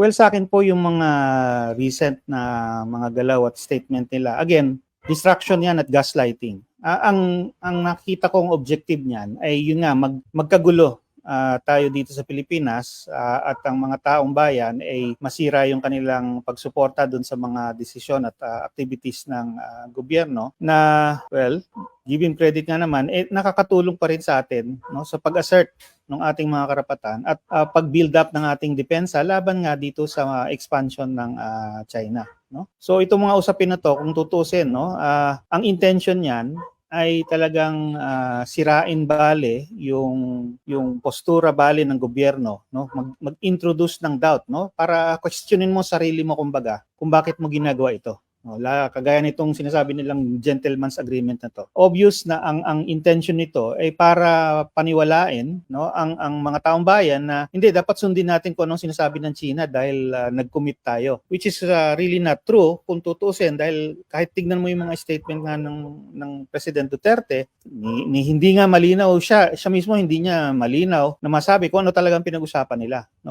Well, sa akin po yung mga recent na mga galaw at statement nila. Again, distraction yan at gaslighting. Ah, ang ang nakita kong objective niyan ay yun nga mag, magkagulo ah, tayo dito sa Pilipinas ah, at ang mga taong bayan ay masira yung kanilang pagsuporta doon sa mga desisyon at ah, activities ng ah, gobyerno na well him credit nga naman eh nakakatulong pa rin sa atin no sa pag-assert ng ating mga karapatan at ah, pag-build up ng ating depensa laban nga dito sa ah, expansion ng ah, China no? So itong mga usapin na to kung tutusin no ah, ang intention niyan ay talagang ah, sirain bale yung yung postura bale ng gobyerno no? Mag, mag-introduce ng doubt no? Para questionin mo sarili mo kumbaga kung bakit mo ginagawa ito no la kagaya nitong sinasabi nilang gentleman's agreement na to. Obvious na ang ang intention nito ay para paniwalain no ang ang mga taong bayan na hindi dapat sundin natin kung anong sinasabi ng China dahil ah, nag-commit tayo. Which is ah, really not true kung tutusin dahil kahit tignan mo yung mga statement nga ng ng President Duterte ni, ni- hindi nga malinaw siya siya mismo hindi niya malinaw na masabi kung ano talagang pinag-usapan nila no